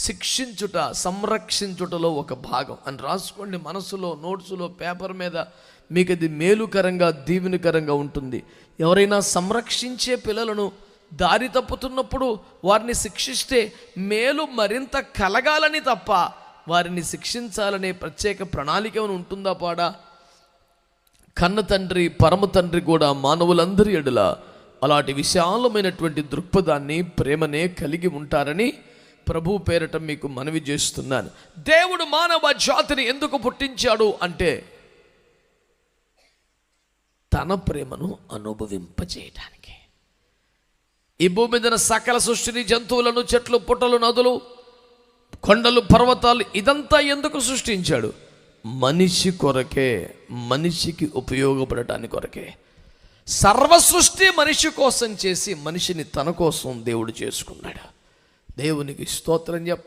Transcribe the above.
శిక్షించుట సంరక్షించుటలో ఒక భాగం. అని రాసుకోండి మనసులో నోట్సులో పేపర్ మీద. మీకు అది మేలుకరంగా దీవెనకరంగా ఉంటుంది. ఎవరైనా సంరక్షించే పిల్లలను దారి తప్పుతున్నప్పుడు వారిని శిక్షిస్తే మేలు మరింత కలగాలని తప్ప వారిని శిక్షించాలనే ప్రత్యేక ప్రణాళిక ఉంటుందా పాడా? కన్న తండ్రి పరమ తండ్రి కూడా మానవులందరి ఎడల అలాంటి విశాలమైనటువంటి దృక్పథాన్ని ప్రేమనే కలిగి ఉంటారని ప్రభు పేరట మీకు మనవి చేస్తున్నాను. దేవుడు మానవ జాతిని ఎందుకు పుట్టించాడు అంటే తన ప్రేమను అనుభవింపజేయడానికి ఈ భూమి మీద సకల సృష్టిని జంతువులను చెట్లు పుట్టలు నదులు కొండలు పర్వతాలు ఇదంతా ఎందుకు సృష్టించాడు? మనిషి కొరకే మనిషికి ఉపయోగపడటానికి కొరకే. సర్వ సృష్టి మనిషి కోసం చేసి మనిషిని తన కోసం దేవుడు చేసుకున్నాడు. దేవునికి స్తోత్రం చెప్ప